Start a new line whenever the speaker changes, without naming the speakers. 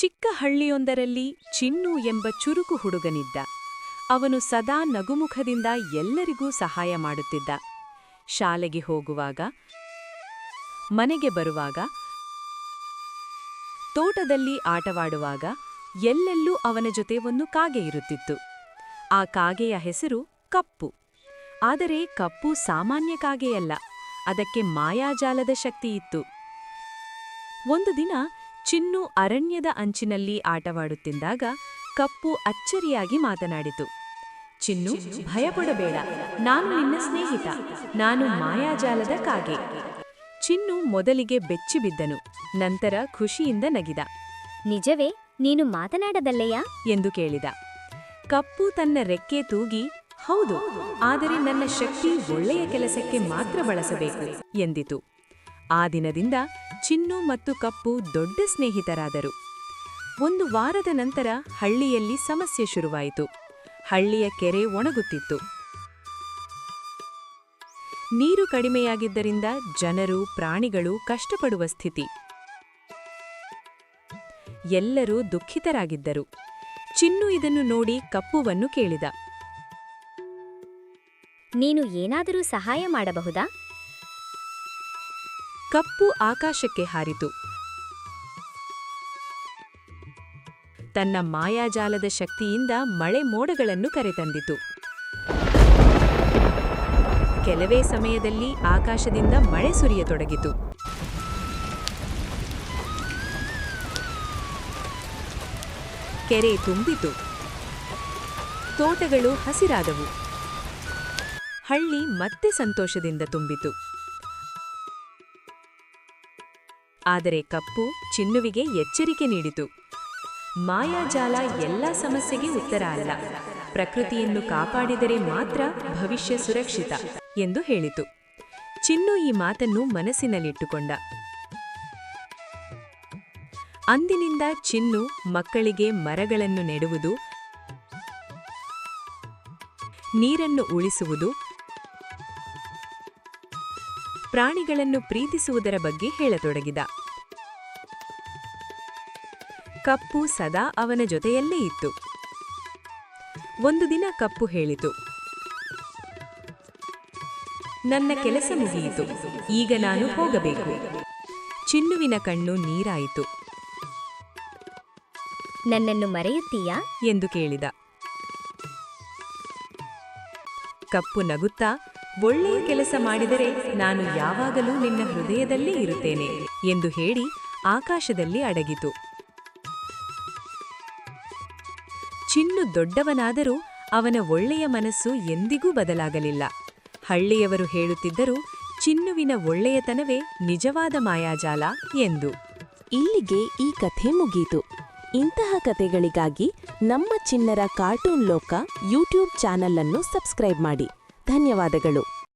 ಚಿಕ್ಕ ಹಳ್ಳಿಯೊಂದರಲ್ಲಿ ಚಿನ್ನು ಎಂಬ ಚುರುಕು ಹುಡುಗನಿದ್ದ. ಅವನು ಸದಾ ನಗುಮುಖದಿಂದ ಎಲ್ಲರಿಗೂ ಸಹಾಯ ಮಾಡುತ್ತಿದ್ದ. ಶಾಲೆಗೆ ಹೋಗುವಾಗ, ಮನೆಗೆ ಬರುವಾಗ, ತೋಟದಲ್ಲಿ ಆಟವಾಡುವಾಗ ಎಲ್ಲೆಲ್ಲೂ ಅವನ ಜೊತೆ ಒಂದು ಕಾಗೆ ಇರುತ್ತಿತ್ತು. ಆ ಕಾಗೆಯ ಹೆಸರು ಕಪ್ಪು. ಆದರೆ ಕಪ್ಪು ಸಾಮಾನ್ಯ ಕಾಗೆಯಲ್ಲ, ಅದಕ್ಕೆ ಮಾಯಾಜಾಲದ ಶಕ್ತಿಯಿತ್ತು ಒಂದು ದಿನ ಚಿನ್ನು ಅರಣ್ಯದ ಅಂಚಿನಲ್ಲಿ ಆಟವಾಡುತ್ತಿದ್ದಾಗ ಕಪ್ಪು ಅಚ್ಚರಿಯಾಗಿ ಮಾತನಾಡಿತು. ಚಿನ್ನು ಭಯಪಡಬೇಡ ನಾನು ನಿನ್ನ ಸ್ನೇಹಿತ ನಾನು ಮಾಯಾಜಾಲದ ಕಾಗೆ. ಚಿನ್ನು ಮೊದಲಿಗೆ ಬೆಚ್ಚಿಬಿದ್ದನು ನಂತರ ಖುಷಿಯಿಂದ ನಗಿದ.
ನಿಜವೇ ನೀನು ಮಾತನಾಡದಲ್ಲೆಯಾ
ಎಂದು ಕೇಳಿದ. ಕಪ್ಪು ತನ್ನ ರೆಕ್ಕೆ ತೂಗಿ ಹೌದು ಆದರೆ ನನ್ನ ಶಕ್ತಿ ಒಳ್ಳೆಯ ಕೆಲಸಕ್ಕೆ ಮಾತ್ರ ಬಳಸಬೇಕು ಎಂದಿತು. ಆ ದಿನದಿಂದ ಚಿನ್ನು ಮತ್ತು ಕಪ್ಪು ದೊಡ್ಡ ಸ್ನೇಹಿತರಾದರು. ಒಂದು ವಾರದ ನಂತರ ಹಳ್ಳಿಯಲ್ಲಿ ಸಮಸ್ಯೆ ಶುರುವಾಯಿತು. ಹಳ್ಳಿಯ ಕೆರೆ ಒಣಗುತ್ತಿತ್ತು. ನೀರು ಕಡಿಮೆಯಾಗಿದ್ದರಿಂದ ಜನರು, ಪ್ರಾಣಿಗಳು ಕಷ್ಟಪಡುವ ಸ್ಥಿತಿ. ಎಲ್ಲರೂ ದುಃಖಿತರಾಗಿದ್ದರು. ಚಿನ್ನು ಇದನ್ನು ನೋಡಿ ಕಪ್ಪುವನ್ನು ಕೇಳಿದ.
ನೀನು ಏನಾದರೂ ಸಹಾಯ ಮಾಡಬಹುದಾ?
ಕಪ್ಪು ಆಕಾಶಕ್ಕೆ ಹಾರಿತು. ತನ್ನ ಮಾಯಾಜಾಲದ ಶಕ್ತಿಯಿಂದ ಮಳೆ ಮೋಡಗಳನ್ನು ಕರೆತಂದಿತು. ಕೆಲವೇ ಸಮಯದಲ್ಲಿ ಆಕಾಶದಿಂದ ಮಳೆ ಸುರಿಯತೊಡಗಿತು. ಕೆರೆ ತುಂಬಿತು. ತೋಟಗಳು ಹಸಿರಾದವು. ಹಳ್ಳಿ ಮತ್ತೆ ಸಂತೋಷದಿಂದ ತುಂಬಿತು. ಆದರೆ ಕಪ್ಪು ಚಿನ್ನುವಿಗೆ ಎಚ್ಚರಿಕೆ ನೀಡಿತು. ಮಾಯಾಜಾಲ ಎಲ್ಲ ಸಮಸ್ಯೆಗೆ ಉತ್ತರ ಅಲ್ಲ. ಪ್ರಕೃತಿಯನ್ನು ಕಾಪಾಡಿದರೆ ಮಾತ್ರ ಭವಿಷ್ಯ ಸುರಕ್ಷಿತ ಎಂದು ಹೇಳಿತು. ಚಿನ್ನು ಈ ಮಾತನ್ನು ಮನಸ್ಸಿನಲ್ಲಿಟ್ಟುಕೊಂಡ. ಅಂದಿನಿಂದ ಚಿನ್ನು ಮಕ್ಕಳಿಗೆ ಮರಗಳನ್ನು ನೆಡುವುದು, ನೀರನ್ನು ಉಳಿಸುವುದು ಪ್ರಾಣಿಗಳನ್ನು ಪ್ರೀತಿಸುವುದರ ಬಗ್ಗೆ ಹೇಳತೊಡಗಿದ. ಕಪ್ಪು ಸದಾ ಅವನ ಜೊತೆಯಲ್ಲೇ ಇತ್ತು. ಒಂದು ದಿನ ಕಪ್ಪು ಹೇಳಿತು ನನ್ನ ಕೆಲಸ ಮುಗಿಯಿತು ಈಗ ನಾನು ಹೋಗಬೇಕು. ಚಿನ್ನುವಿನ ಕಣ್ಣು ನೀರಾಯಿತು.
ನನ್ನನ್ನು ಮರೆಯುತ್ತೀಯಾ?
ಎಂದು ಕೇಳಿದ. ಕಪ್ಪು ನಗುತ್ತಾ ಒಳ್ಳೆಯ ಕೆಲಸ ಮಾಡಿದರೆ ನಾನು ಯಾವಾಗಲೂ ನಿನ್ನ ಹೃದಯದಲ್ಲೇ ಇರುತ್ತೇನೆ ಎಂದು ಹೇಳಿ ಆಕಾಶದಲ್ಲಿ ಅಡಗಿತು. ಚಿನ್ನು ದೊಡ್ಡವನಾದರೂ ಅವನ ಒಳ್ಳೆಯ ಮನಸ್ಸು ಎಂದಿಗೂ ಬದಲಾಗಲಿಲ್ಲ. ಹಳ್ಳಿಯವರು ಹೇಳುತ್ತಿದ್ದರು, ಚಿನ್ನುವಿನ ಒಳ್ಳೆಯತನವೇ ನಿಜವಾದ ಮಾಯಾಜಾಲ ಎಂದು.
ಇಲ್ಲಿಗೆ ಈ ಕಥೆ ಮುಗೀತು. ಇಂತಹ ಕಥೆಗಳಿಗಾಗಿ ನಮ್ಮ ಚಿನ್ನರ ಕಾರ್ಟೂನ್ ಲೋಕ ಯೂಟ್ಯೂಬ್ ಚಾನಲ್ ಅನ್ನು ಸಬ್ಸ್ಕ್ರೈಬ್ ಮಾಡಿ. ಧನ್ಯವಾದಗಳು.